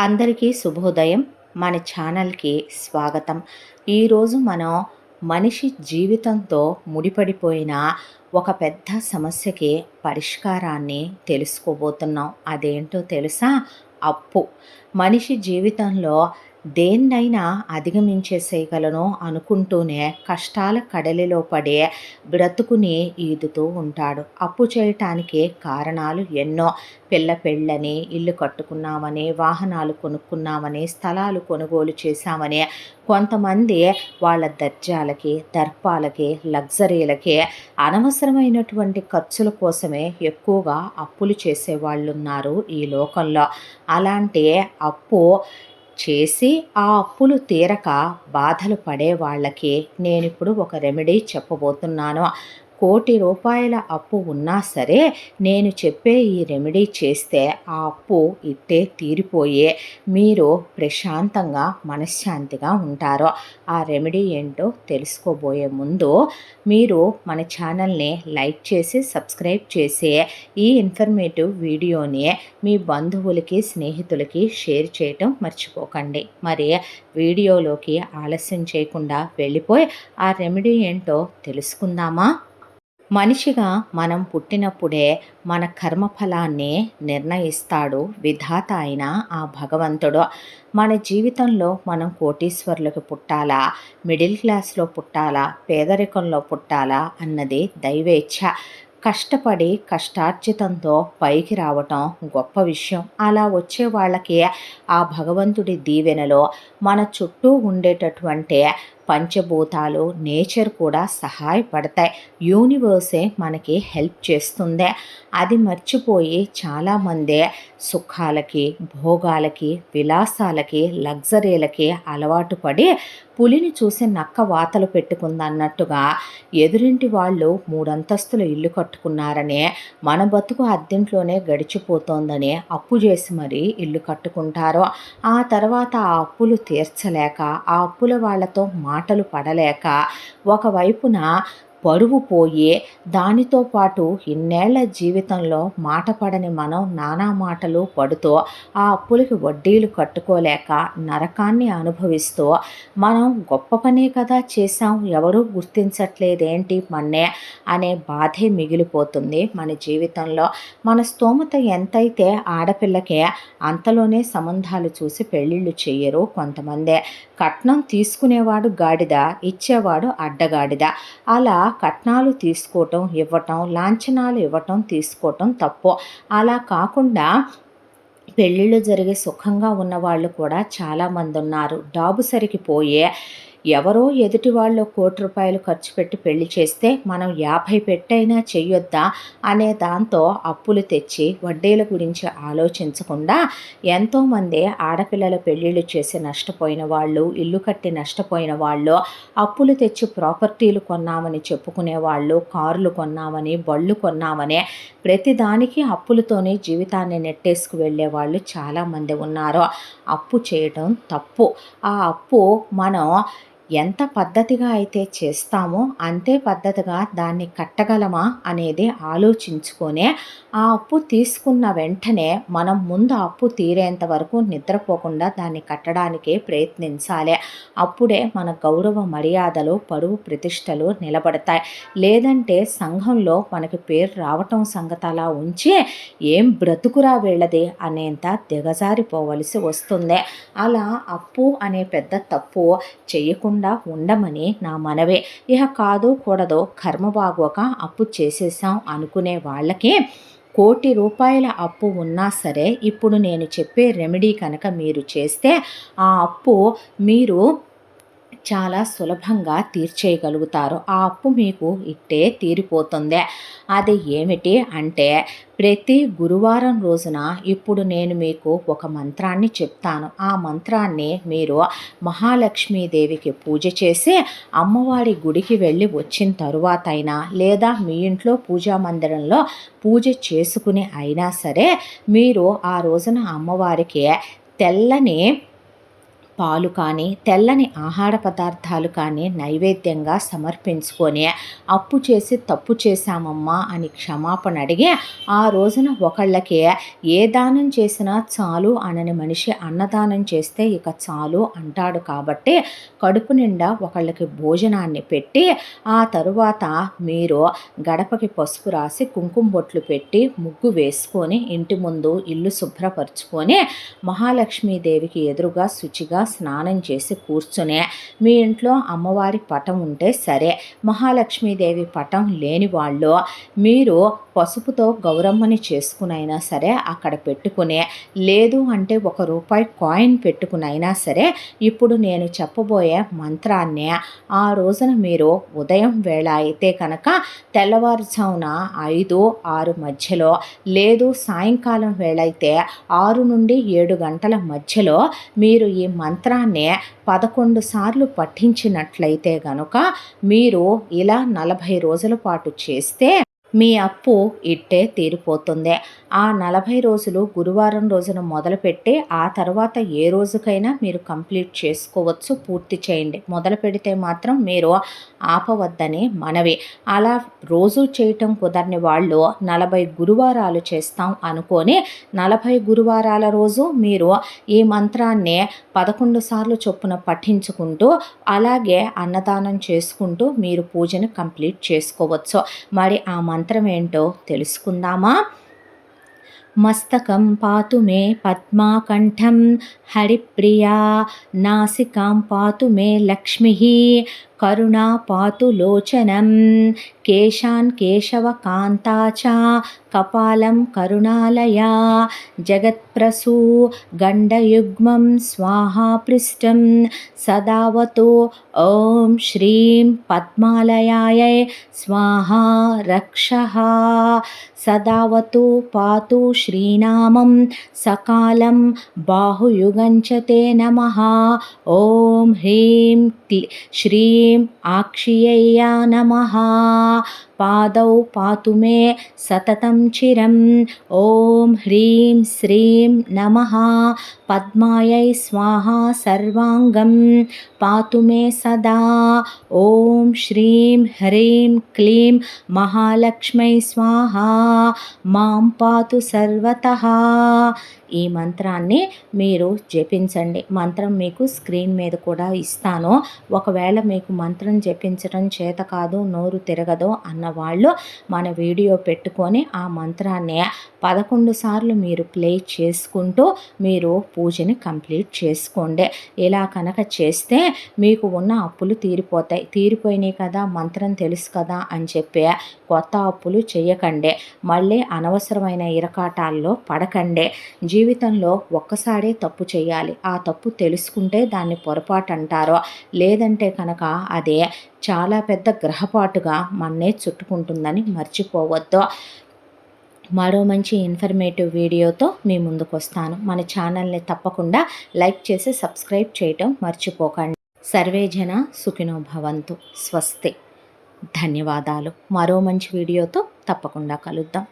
అందరికీ శుభోదయం. మన ఛానల్కి స్వాగతం. ఈరోజు మనం మనిషి జీవితంతో ముడిపడిపోయిన ఒక పెద్ద సమస్యకి పరిష్కారాన్ని తెలుసుకోబోతున్నాం. అదేంటో తెలుసా? అప్పు. మనిషి జీవితంలో దేన్నైనా అధిగమించేసేయగలను అనుకుంటూనే కష్టాల కడలిలో పడే బ్రతుకుని ఈదుతూ ఉంటాడు. అప్పు చేయటానికి కారణాలు ఎన్నో. పిల్ల పెళ్ళని ఇల్లు కట్టుకున్నామని వాహనాలు కొనుక్కున్నామని స్థలాలు కొనుగోలు చేశామని కొంతమంది వాళ్ళ దర్జాలకి దర్పాలకి లగ్జరీలకి అనవసరమైనటువంటి ఖర్చుల కోసమే ఎక్కువగా అప్పులు చేసేవాళ్ళు ఉన్నారు ఈ లోకంలో. అలాంటి అప్పు చేసి ఆ అప్పులు తీరక బాధలు పడే వాళ్ళకి నేనిప్పుడు ఒక రెమెడీ చెప్పబోతున్నాను. కోటి రూపాయల అప్పు ఉన్నా సరే నేను చెప్పే ఈ రెమెడీ చేస్తే ఆ అప్పు ఇట్టే తీరిపోయే. మీరు ప్రశాంతంగా మనశ్శాంతిగా ఉంటారు. ఆ రెమెడీ ఏంటో తెలుసుకోబోయే ముందు మీరు మన ఛానల్ని లైక్ చేసి సబ్స్క్రైబ్ చేసి ఈ ఇన్ఫర్మేటివ్ వీడియోని మీ బంధువులకి స్నేహితులకి షేర్ చేయటం మర్చిపోకండి. మరి వీడియోలోకి ఆలస్యం చేయకుండా వెళ్ళిపోయి ఆ రెమెడీ ఏంటో తెలుసుకుందామా? మనిషిగా మనం పుట్టినప్పుడే మన కర్మఫలాన్ని నిర్ణయిస్తాడు విధాత అయిన ఆ భగవంతుడు. మన జీవితంలో మనం కోటీశ్వరులకు పుట్టాలా? మిడిల్ క్లాస్లో పుట్టాలా? పేదరికంలో పుట్టాలా? అన్నది దైవేచ్ఛ. కష్టపడి కష్టార్జితంతో పైకి రావటం గొప్ప విషయం. అలా వచ్చే వాళ్ళకి ఆ భగవంతుడి దీవెనలో మన చుట్టూ ఉండేటటువంటి పంచభూతాలు నేచర్ కూడా సహాయపడతాయి. యూనివర్సే మనకి హెల్ప్ చేస్తుంది. అది మర్చిపోయి చాలామంది సుఖాలకి భోగాలకి విలాసాలకి లగ్జరీలకి అలవాటు పడి పులిని చూసి నక్క వాతలు పెట్టుకుందన్నట్టుగా ఎదురింటి వాళ్ళు మూడంతస్తుల ఇల్లు కట్టుకున్నారనే మన బతుకు అద్దెంట్లోనే గడిచిపోతోందని అప్పు చేసి మరీ ఇల్లు కట్టుకుంటారు ఆ తర్వాత ఆ అప్పులు తీర్చలేక ఆ అప్పుల వాళ్ళతో మాటలు పడలేక ఒకవైపున పరువు పోయి దానితో పాటు ఇన్నేళ్ళ జీవితంలో మాట పడని మనం నానా మాటలు పడుతూ ఆ అప్పులకి వడ్డీలు కట్టుకోలేక నరకాన్ని అనుభవిస్తూ మనం గొప్ప పనే కదా చేశాం ఎవరూ గుర్తించట్లేదేంటి మన్నే అనే బాధే మిగిలిపోతుంది మన జీవితంలో. మన స్తోమత ఎంతైతే ఆడపిల్లకే అంతలోనే సంబంధాలు చూసి పెళ్ళిళ్ళు చేయరు కొంతమందే. కట్నం తీసుకునేవాడు గాడిద ఇచ్చేవాడు అడ్డగాడిద. అలా కట్నాలు తీసుకోవటం ఇవ్వటం లాంఛనాలు ఇవ్వటం తీసుకోవటం తప్పు. అలా కాకుండా పెళ్ళిళ్ళు జరిగే సుఖంగా ఉన్నవాళ్ళు కూడా చాలామంది ఉన్నారు డాబు సరికి పోయే ఎవరో ఎదుటి వాళ్ళు కోటి రూపాయలు ఖర్చు పెట్టి పెళ్ళి చేస్తే మనం యాభై పెట్టైనా చెయ్యొద్దా అనే దాంతో అప్పులు తెచ్చి వడ్డీల గురించి ఆలోచించకుండా ఎంతోమంది ఆడపిల్లల పెళ్ళిళ్ళు చేసి నష్టపోయిన వాళ్ళు ఇల్లు కట్టి నష్టపోయిన వాళ్ళు అప్పులు తెచ్చి ప్రాపర్టీలు కొన్నామని చెప్పుకునే వాళ్ళు కార్లు కొన్నామని బళ్ళు కొన్నామని ప్రతిదానికి అప్పులతోనే జీవితాన్ని నెట్టేసుకు వెళ్ళే వాళ్ళు చాలామంది ఉన్నారు. అప్పు చేయటం తప్పు. ఆ అప్పు మనం ఎంత పద్ధతిగా అయితే చేస్తామో అంతే పద్ధతిగా దాన్ని కట్టగలమా అనేది ఆలోచించుకొనే ఆ అప్పు తీసుకున్న వెంటనే మనం ముందు అప్పు తీరేంత వరకు నిద్రపోకుండా దాన్ని కట్టడానికి ప్రయత్నించాలి. అప్పుడే మన గౌరవ మర్యాదలు పరువు ప్రతిష్టలు నిలబడతాయి. లేదంటే సంఘంలో మనకి పేరు రావటం సంగతి అలా ఉంచి ఏం బ్రతుకురా వీళ్ళది అనేంత దిగజారిపోవలసి వస్తుంది. అలా అప్పు అనే పెద్ద తప్పు చేయకుండా ఉండమని నా మనవే. ఇహ కాదు కూడదు కర్మ బాగోక అప్పు చేసేసాం అనుకునే వాళ్ళకి కోటి రూపాయల అప్పు ఉన్నా సరే ఇప్పుడు నేను చెప్పే రెమెడీ కనుక మీరు చేస్తే ఆ అప్పు మీరు చాలా సులభంగా తీర్చేయగలుగుతారు. ఆ అప్పు మీకు ఇట్టే తీరిపోతుంది. అది ఏమిటి అంటే ప్రతి గురువారం రోజున ఇప్పుడు నేను మీకు ఒక మంత్రాన్ని చెప్తాను. ఆ మంత్రాన్ని మీరు మహాలక్ష్మీదేవికి పూజ చేసి అమ్మవారి గుడికి వెళ్ళి వచ్చిన తరువాత అయినా లేదా మీ ఇంట్లో పూజా మందిరంలో పూజ చేసుకుని అయినా సరే మీరు ఆ రోజున అమ్మవారికి తెల్లని పాలు కానీ తెల్లని ఆహార పదార్థాలు కానీ నైవేద్యంగా సమర్పించుకొని అప్పు చేసి తప్పు చేశామమ్మా అని క్షమాపణ అడిగి ఆ రోజున ఒకళ్ళకి ఏ దానం చేసినా చాలు అనని మనిషి అన్నదానం చేస్తే ఇక చాలు అంటాడు కాబట్టి కడుపు నిండా ఒకళ్ళకి భోజనాన్ని పెట్టి ఆ తరువాత మీరు గడపకి పసుపు రాసి కుంకుమ బొట్లు పెట్టి ముగ్గు వేసుకొని ఇంటి ముందు ఇల్లు శుభ్రపరచుకొని మహాలక్ష్మీదేవికి ఎదురుగా శుచిగా స్నానం చేసి కూర్చునే మీ ఇంట్లో అమ్మవారి పటం ఉంటే సరే మహాలక్ష్మీదేవి పటం లేని వాళ్ళు మీరు పసుపుతో గౌరమ్మని చేసుకునైనా సరే అక్కడ పెట్టుకునే లేదు అంటే ఒక రూపాయి కాయిన్ పెట్టుకునైనా సరే ఇప్పుడు నేను చెప్పబోయే మంత్రాన్ని ఆ రోజున మీరు ఉదయం వేళ అయితే కనుక తెల్లవారుజామున ఐదు ఆరు మధ్యలో లేదు సాయంకాలం వేళ అయితే ఆరు నుండి ఏడు గంటల మధ్యలో మీరు ఈ మంత్రాన్ని పదకొండు సార్లు పఠించినట్లయితే గనుక మీరు ఇలా నలభై రోజుల పాటు చేస్తే మీ అప్పు ఇట్టే తీరిపోతుంది. ఆ నలభై రోజులు గురువారం రోజున మొదలుపెట్టి ఆ తర్వాత ఏ రోజుకైనా మీరు కంప్లీట్ చేసుకోవచ్చు పూర్తి చేయండి. మొదలు పెడితే మాత్రం మీరు ఆపవద్దని మనవి. అలా రోజు చేయటం కుదరని వాళ్ళు నలభై గురువారాలు చేస్తాం అనుకొని నలభై గురువారాల రోజు మీరు ఈ మంత్రాన్ని పదకొండు సార్లు చొప్పున పఠించుకుంటూ అలాగే అన్నదానం చేసుకుంటూ మీరు పూజను కంప్లీట్ చేసుకోవచ్చు. మరి ఆ మంత్రం మంత్రం ఏంటో తెలుసుకుందామా? మస్తకం పాతు మే పద్మాకంఠం హరిప్రియా నాసికాం పాతు మే లక్ష్మి కరుణా పాతు లోచనం కేశాన్ కేశవకాంతా చ కపాలం కరుణాలయా. జగత్ప్రసూ గండయుగ్మం స్వాహాపృష్టం సదావతో ఓం శ్రీం పద్మాలయాయ స్వాహా రక్ష. సదావతు పాతు శ్రీనామం సకాలం బాహుయుగంచతే నమ. ఓం హ్రీం ह्रीं ఆక్షియ్యా नमः। పాదౌ पातु मे సతతం చిరం ఓం ह्रीं శ్రీం नमः। పద్మాయై स्वाहा సర్వాంగం पातु मे సదా ఓం శ్రీం ह्रीं క్లీం మహాలక్ష్మై स्वाहा। మాం పాతు సర్వత ఈ మంత్రాన్ని మీరు జపించండి. మంత్రం మీకు స్క్రీన్ మీద కూడా ఇస్తాను. ఒకవేళ మీకు మంత్రం జపించడం చేత కాదు నోరు తిరగదు అన్న వాళ్ళు మన వీడియో పెట్టుకొని ఆ మంత్రాన్ని పదకొండు సార్లు మీరు ప్లే చేసుకుంటూ మీరు పూజని కంప్లీట్ చేసుకోండి. ఇలా కనుక చేస్తే మీకు ఉన్న అప్పులు తీరిపోతాయి. తీరిపోయినాయి కదా మంత్రం తెలుసు కదా అని చెప్పి కొత్త అప్పులు చేయకండే మళ్ళీ అనవసరమైన ఇరకాటాల్లో పడకండే. జీవితంలో ఒక్కసారే తప్పు చేయాలి ఆ తప్పు తెలుసుకుంటే దాన్ని పొరపాటు అంటారో లేదంటే కనుక అదే చాలా పెద్ద గ్రహపాటుగా మన్నే చుట్టుకుంటుందని మర్చిపోవద్దు. మరో మంచి ఇన్ఫర్మేటివ్ వీడియోతో మీ ముందుకు వస్తాను మన ఛానల్ని తప్పకుండా లైక్ చేసి సబ్స్క్రైబ్ చేయటం మర్చిపోకండి. సర్వేజన సుఖినో భవంతు. స్వస్తి. ధన్యవాదాలు. మరో మంచి వీడియోతో తప్పకుండా కలుద్దాం.